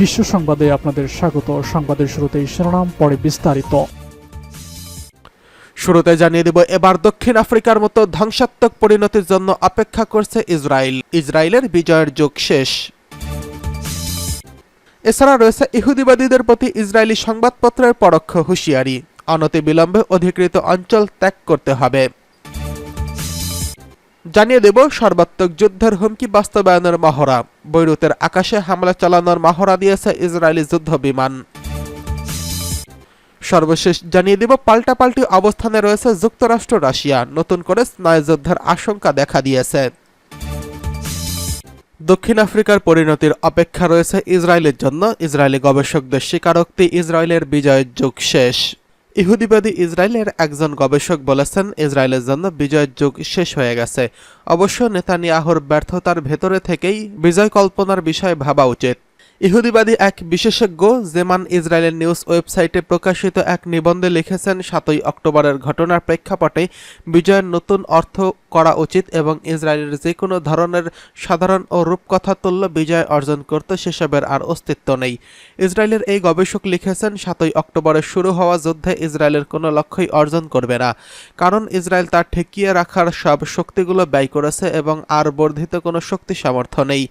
বিশ্ব সংবাদে আপনাদের স্বাগত। সংবাদের শুরুতেই শিরোনাম, পরে বিস্তারিত। শুরুতে জানিয়ে দেব, এবার দক্ষিণ আফ্রিকার মতো ধ্বংসাত্মক পরিণতির জন্য অপেক্ষা করছে ইসরায়েল। ইসরায়েলের বিজয়ের যুগ শেষ। এছাড়া রয়েছে ইহুদিবাদীদের প্রতি ইসরায়েলি সংবাদপত্রের পরোক্ষ হুঁশিয়ারি। অনতিবিলম্বে অধিকৃত অঞ্চল ত্যাগ করতে হবে। জানিয়ে দেব, সর্বাত্মক যুদ্ধের হুমকি বাস্তবায়নের মহড়া। বৈরুতের আকাশে হামলা চালানোর মহড়া দিয়েছে ইসরায়েলি যুদ্ধ বিমান সর্বশেষ জানিয়ে দিব, পাল্টাপাল্টি অবস্থানে রয়েছে যুক্তরাষ্ট্র, রাশিয়া। নতুন করে স্নায়ুযুদ্ধের আশঙ্কা দেখা দিয়েছে। দক্ষিণ আফ্রিকার পরিণতির অপেক্ষা রয়েছে ইসরায়েলের জন্য। ইসরায়েলি গবেষকদের স্বীকারোক্তি, ইসরায়েলের বিজয়ের যুগ শেষ। ইহুদিবাদী ইসরায়েলের একজন গবেষক বলেছেন, ইসরায়েলের জন্য বিজয়ের যুগ শেষ হয়ে গেছে। অবশ্য নেতানিয়াহুর ব্যর্থতার ভেতরে থেকেই বিজয় কল্পনার বিষয়ে ভাবা উচিত। ইহুদিবাদী এক বিশেষজ্ঞ জেমান ইসরায়েলের নিউজ ওয়েবসাইটে প্রকাশিত এক নিবন্ধে লিখেছেন, সাতই অক্টোবরের ঘটনার প্রেক্ষাপটে বিজয়ের নতুন অর্থ করা উচিত এবং ইসরায়েলের যে কোনো ধরনের সাধারণ ও রূপকথা তুল্য বিজয় অর্জন করতে সেসবের আর অস্তিত্ব নেই। ইসরায়েলের এই গবেষক লিখেছেন, সাতই অক্টোবরে শুরু হওয়া যুদ্ধে ইসরায়েলের কোনো লক্ষ্যই অর্জন করবে না। কারণ ইসরায়েল তার ঠেকিয়ে রাখার সব শক্তিগুলো ব্যয় করেছে এবং আর বর্ধিত কোনো শক্তি সামর্থ্য নেই।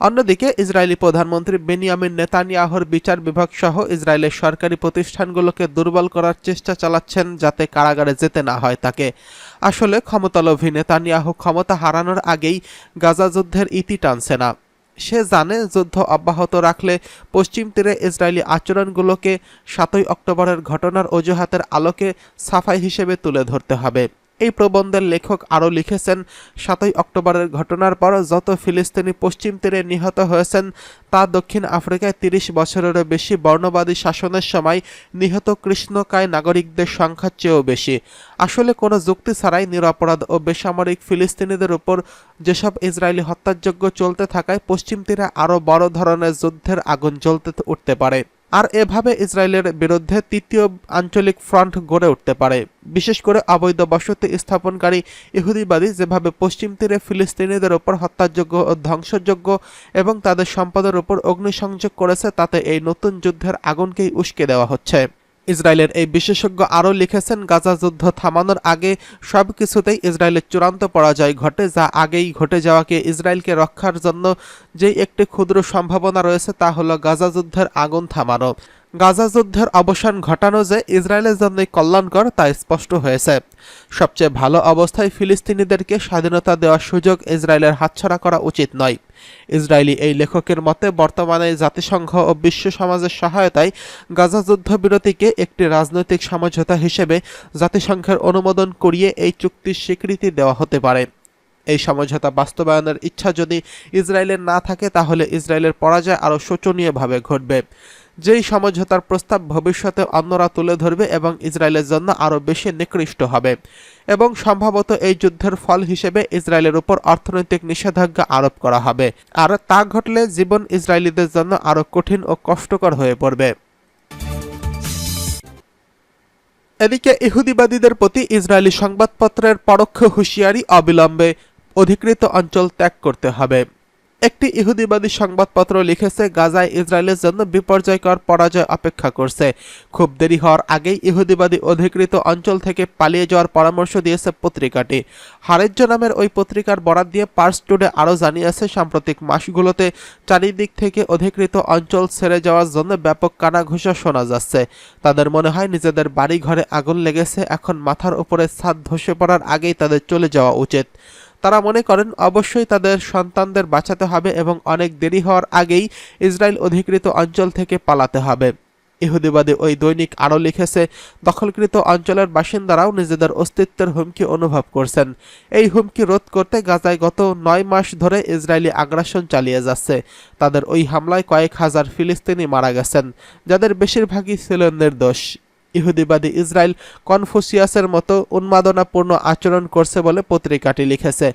অন্যদিকে, ইসরায়েলি প্রধানমন্ত্রী বেনিয়ামিন নেতানিয়াহর বিচার বিভাগ সহ ইসরায়েলের সরকারি প্রতিষ্ঠানগুলোকে দুর্বল করার চেষ্টা চালাচ্ছেন যাতে কারাগারে যেতে না হয় তাকে। আসলে ক্ষমতালোভী নেতানিয়াহু ক্ষমতা হারানোর আগেই গাজা যুদ্ধের ইতি টানছে না। সে জানে যুদ্ধ অব্যাহত রাখলে পশ্চিম তীরে ইসরায়েলি আচরণগুলোকে সাতই অক্টোবরের ঘটনার অজুহাতের আলোকে সাফাই হিসেবে তুলে ধরতে হবে। এই প্রবন্ধের লেখক আরও লিখেছেন, সাতই অক্টোবরের ঘটনার পর যত ফিলিস্তিনি পশ্চিম তীরে নিহত হয়েছেন, তা দক্ষিণ আফ্রিকায় তিরিশ বছরেরও বেশি বর্ণবাদী শাসনের সময় নিহত কৃষ্ণকায় নাগরিকদের সংখ্যার চেয়েও বেশি। আসলে কোনো যুক্তি ছাড়াই নিরপরাধ ও বেসামরিক ফিলিস্তিনিদের উপর যেসব ইসরায়েলি হত্যাযজ্ঞ চলতে থাকায় পশ্চিম তীরে আরও বড় ধরনের যুদ্ধের আগুন জ্বলতে উঠতে পারে। আর এভাবে ইসরায়েলের বিরুদ্ধে তৃতীয় আঞ্চলিক ফ্রন্ট গড়ে উঠতে পারে। বিশেষ করে অবৈধ বসতি স্থাপনকারী ইহুদিবাদী যেভাবে পশ্চিম তীরে ফিলিস্তিনিদের ওপর হত্যাযোগ্য ও ধ্বংসযোগ্য এবং তাদের সম্পদের উপর অগ্নিসংযোগ করেছে, তাতে এই নতুন যুদ্ধের আগুনকেই উস্কে দেওয়া হচ্ছে। ইসরায়েলের এই বিশেষজ্ঞ আরও লিখেছেন, গাজা যুদ্ধ থামানোর আগে সব কিছুতেই ইসরায়েলের চূড়ান্ত পরাজয় ঘটে, যা আগেই ঘটে যাওয়াকে ইসরায়েলকে রক্ষার জন্য যে একটি ক্ষুদ্র সম্ভাবনা রয়েছে তা হলো গাজা যুদ্ধের আগুন থামানো। গাজা যুদ্ধের অবসান ঘটানো যে ইসরায়েলের জন্যই কল্যাণকর তা স্পষ্ট হয়েছে। সবচেয়ে ভালো অবস্থায় ফিলিস্তিনিদেরকে স্বাধীনতা দেওয়ার সুযোগ ইসরায়েলের হাতছাড়া করা উচিত নয়। ইসরায়েলি এই লেখকের মতে, বর্তমানে জাতিসংঘ ও বিশ্ব সমাজের সহায়তায় গাজা যুদ্ধবিরতিকে একটি রাজনৈতিক সমঝোতা হিসেবে জাতিসংঘের অনুমোদন করিয়ে এই চুক্তির স্বীকৃতি দেওয়া হতে পারে। এই সমঝোতা বাস্তবায়নের ইচ্ছা যদি ইসরায়েলের না থাকে, তাহলে ইসরায়েলের পরাজয় আরও শোচনীয়ভাবে ঘটবে। যেই সমঝোতার প্রস্তাব ভবিষ্যতে অন্যরা তুলে ধরবে এবং ইসরায়েলের জন্য আরও বেশি নিকৃষ্ট হবে। এবং সম্ভবত এই যুদ্ধের ফল হিসেবে ইসরায়েলের উপর অর্থনৈতিক নিষেধাজ্ঞা আরোপ করা হবে। আর তা ঘটলে জীবন ইসরায়েলিদের জন্য আরও কঠিন ও কষ্টকর হয়ে পড়বে। এদিকে ইহুদিবাদীদের প্রতি ইসরায়েলি সংবাদপত্রের পরোক্ষ হুঁশিয়ারি অবিলম্বে। অধিকৃত অঞ্চল ত্যাগ করতে হবে। একটি ইহুদিবাদী সংবাদপত্র লিখেছে, গাজায় ইসরায়েলের জন্য বিপর্যয়কর পরাজয় অপেক্ষা করছে। খুব দেরি হওয়ার আগেই ইহুদিবাদী অধিকৃত অঞ্চল থেকে পালিয়ে যাওয়ার পরামর্শ দিয়েছে পত্রিকাটি। হারেজ্য নামের ওই পত্রিকার বরাত দিয়ে পার্স টুডে আরও জানিয়েছে, সাম্প্রতিক মাসগুলোতে চারিদিক থেকে অধিকৃত অঞ্চল ছেড়ে যাওয়ার জন্য ব্যাপক কানাঘুষা শোনা যাচ্ছে। তাদের মনে হয় নিজেদের বাড়ি ঘরে আগুন লেগেছে, এখন মাথার উপরে ছাদ ধসে পড়ার আগেই তাদের চলে যাওয়া উচিত। তারা মনে করেন, অবশ্যই তাদের সন্তানদের বাঁচাতে হবে এবং অনেক দেরি হওয়ার আগেই ইসরায়েল অধিকৃত অঞ্চল থেকে পালাতে হবে। ইহুদিবাদী ওই দৈনিক আরও লিখেছে, দখলকৃত অঞ্চলের বাসিন্দারাও নিজেদের অস্তিত্বের হুমকি অনুভব করছেন। এই হুমকি রোধ করতে গাজায় গত নয় মাস ধরে ইসরায়েলি আগ্রাসন চালিয়ে যাচ্ছে। তাদের ওই হামলায় কয়েক হাজার ফিলিস্তিনি মারা গেছেন, যাদের বেশিরভাগই ছিল নির্দোষ। ইহুদিবাদী ইসরায়েল কনফুসিয়াসের মতো উন্মাদনাপূর্ণ আচরণ করছে বলে পত্রিকাটি লিখেছে।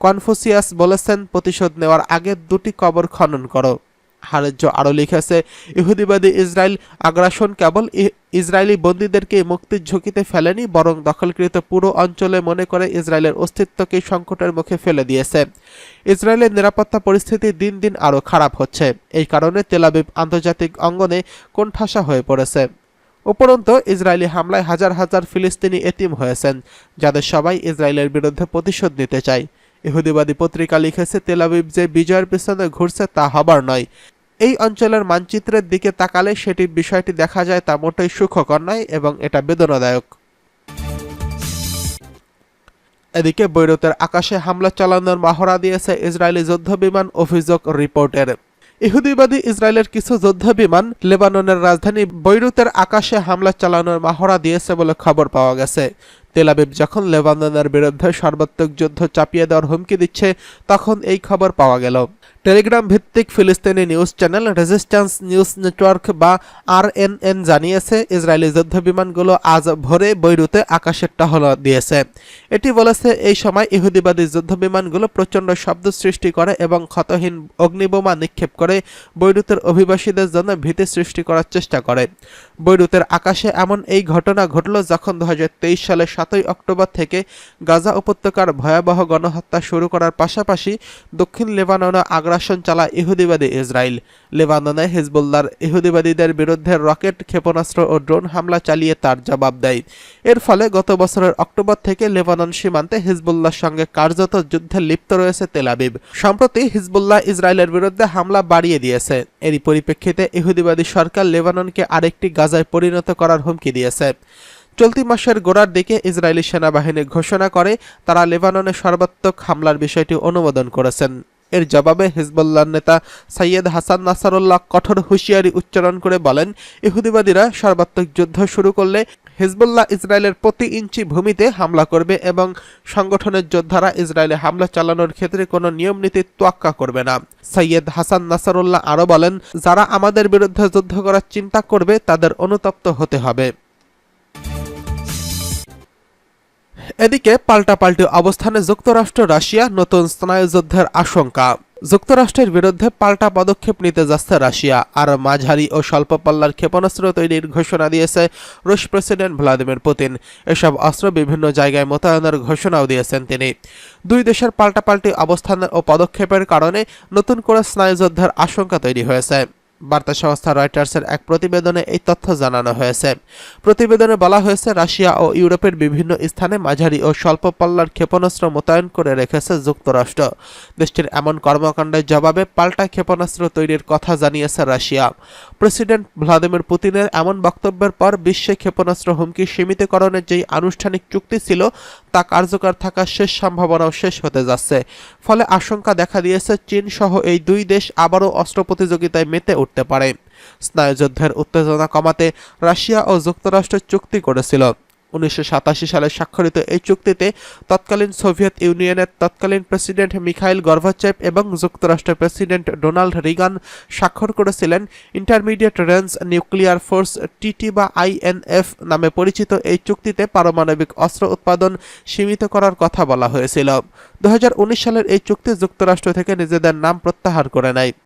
কনফুসিয়াস বলেছেন, প্রতিশোধ নেওয়ার আগে দুটি কবর খনন করো। হারেজ্য আরও লিখেছে ইহুদিবাদী ইসরায়েল আগ্রাসন কেবল ইসরায়েলি বন্দীদেরকে মুক্তির ঝুঁকিতে ফেলেনি, বরং দখলকৃত পুরো অঞ্চলে মনে করে ইসরায়েলের অস্তিত্বকে সংকটের মুখে ফেলে দিয়েছে। ইসরায়েলের নিরাপত্তা পরিস্থিতি দিন দিন আরও খারাপ হচ্ছে। এই কারণে তেলাবিব আন্তর্জাতিক অঙ্গনে কোণঠাসা হয়ে পড়েছে। উপরন্তু ইসরায়েলি হামলায় হাজার হাজার ফিলিস্তিনি এতিম হয়েছেন, যাদের সবাই ইসরায়েলের বিরুদ্ধে প্রতিশোধ নিতে চায়। ইহুদিবাদী পত্রিকা লিখেছে তেলাবিব যে বিজয়ের পিছনে ঘুরছে তা হবার নয়। এই অঞ্চলের মানচিত্রের দিকে তাকালে সেটি বিষয়টি দেখা যায় তা মোটেই সুখকর নয় এবং এটা বেদনাদায়ক। এদিকে বৈরুতের আকাশে হামলা চালানোর মহড়া দিয়েছে ইসরায়েলি যুদ্ধবিমান অভিযোগ রিপোর্টের। ইহুদিবাদী ইসরায়েলের কিছু যুদ্ধ বিমান লেবাননের রাজধানী বৈরুতের আকাশে হামলা চালানোর মহড়া দিয়েছে বলে খবর পাওয়া গেছে। তেলাবিব যখন লেবাননের বিরুদ্ধে সর্বাত্মক যুদ্ধ চাপিয়ে দেওয়ার হুমকি দিচ্ছে, তখন এই খবর পাওয়া গেল। টেলিগ্রাম ভিত্তিক ফিলিস্তিনি news channel resistance news network বা আরএনএন জানিয়েছে, ইসরায়েলি যুদ্ধ বিমানগুলো আজ ভোরে বৈরুতে আকাশের টহল দিয়েছে। এটি বলেছে, এই সময় ইহুদিবাদী যুদ্ধ বিমানগুলো প্রচণ্ড শব্দ সৃষ্টি করে এবং ক্ষতহীন অগ্নিবোমা নিক্ষেপ করে বৈরুতের অভিবাসীদের জন্য ভীতি সৃষ্টি করার চেষ্টা করে। বৈরুতের আকাশে এমন এই ঘটনা ঘটল যখন দু সালের সাতই অক্টোবর থেকে গাজা উপত্যকার ভয়াবহ গণহত্যা শুরু করার পাশাপাশি দক্ষিণ লেবাননে আগ্রাসন চালায় ইহুদিবাদী ইসরায়েল। লেবাননে হিজবুল্লার ইহুদিবাদীদের বিরুদ্ধে রকেট ক্ষেপণাস্ত্র ও ড্রোন হামলা চালিয়ে তার জবাব দেয়। এর ফলে গত বছরের অক্টোবর থেকে লেবানন সীমান্তে হিজবুল্লাহর সঙ্গে কার্যত যুদ্ধে লিপ্ত রয়েছে তেলাবিব সম্প্রতি হিজবুল্লাহ ইসরায়েলের বিরুদ্ধে হামলা বাড়িয়ে দিয়েছে। এরই পরিপ্রেক্ষিতে ইহুদিবাদী সরকার লেবাননকে আরেকটি গাজায় পরিণত করার হুমকি দিয়েছে। চলতি মাসের গোড়ার দিকে ইসরায়েলি সেনাবাহিনী ঘোষণা করে তারা লেবাননে সর্বাত্মক হামলার বিষয়টি অনুমোদন করেছেন। এর জবাবে হিজবুল্লাহ নেতা সৈয়দ হাসান নাসারুল্লাহ কঠোর হুঁশিয়ারি উচ্চারণ করে বলেন, ইহুদিবাদীরা সর্বাত্মক যুদ্ধ শুরু করলে হিজবুল্লাহ ইসরায়েলের প্রতি ইঞ্চি ভূমিতে হামলা করবে এবং সংগঠনের যোদ্ধারা ইসরায়েলে হামলা চালানোর ক্ষেত্রে কোনো নিয়ম নীতি তোয়াক্কা করবে না। সৈয়দ হাসান নাসারুল্লাহ আরও বলেন, যারা আমাদের বিরুদ্ধে যুদ্ধ করার চিন্তা করবে, তাদের অনুতপ্ত হতে হবে। এদিকে পাল্টাপাল্টি অবস্থানে যুক্তরাষ্ট্র, রাশিয়া নতুন স্নায়ুযুদ্ধের আশঙ্কা। যুক্তরাষ্ট্রের বিরুদ্ধে পাল্টা পদক্ষেপ নিতে যাচ্ছে রাশিয়া, আর মাঝারি ও স্বল্প পাল্লার ক্ষেপণাস্ত্র তৈরির ঘোষণা দিয়েছে রুশ প্রেসিডেন্ট ভ্লাদিমির পুতিন। এসব অস্ত্র বিভিন্ন জায়গায় মোতায়েনের ঘোষণাও দিয়েছেন তিনি। দুই দেশের পাল্টাপাল্টি অবস্থান ও পদক্ষেপের কারণে নতুন করে স্নায়ুযুদ্ধের আশঙ্কা তৈরি হয়েছে। বার্তা সংস্থা রয়টার্সের এক প্রতিবেদনে এই তথ্য জানানো হয়েছে। প্রতিবেদনে বলা হয়েছে, রাশিয়া ও ইউরোপের বিভিন্ন স্থানে মাঝারি ও স্বল্প পাল্লার ক্ষেপণাস্ত্র মোতায়েন করে রেখেছে যুক্তরাষ্ট্র। দেশটির এমন কর্মকাণ্ডের জবাবে পাল্টা ক্ষেপণাস্ত্র তৈরির কথা জানিয়েছে রাশিয়া। প্রেসিডেন্ট ভ্লাদিমির পুতিনের এমন বক্তব্যের পর বিশ্বে ক্ষেপণাস্ত্র হুমকি সীমিতকরণের যেই আনুষ্ঠানিক চুক্তি ছিল তা কার্যকর থাকার শেষ সম্ভাবনাও শেষ হতে যাচ্ছে। ফলে আশঙ্কা দেখা দিয়েছে চীন সহ এই দুই দেশ আবারও অস্ত্র প্রতিযোগিতায় মেতে উঠতে পারে। স্নায়ুযুদ্ধের উত্তেজনা কমাতে রাশিয়া ও যুক্তরাষ্ট্র চুক্তি করেছিল। উনিশশো সাতাশি সালে স্বাক্ষরিত এই চুক্তিতে তৎকালীন সোভিয়েত ইউনিয়নের তৎকালীন প্রেসিডেন্ট মিখাইল গর্ভাচেভ এবং যুক্তরাষ্ট্রের প্রেসিডেন্ট ডোনাল্ড রিগান স্বাক্ষর করেছিলেন। ইন্টারমিডিয়েট রেঞ্জ নিউক্লিয়ার ফোর্স টিটি বা আইএনএফ নামে পরিচিত এই চুক্তিতে পারমাণবিক অস্ত্র উৎপাদন সীমিত করার কথা বলা হয়েছিল। দু হাজার উনিশ সালের এই চুক্তি যুক্তরাষ্ট্র থেকে নিজেদের নাম প্রত্যাহার করে নেয়।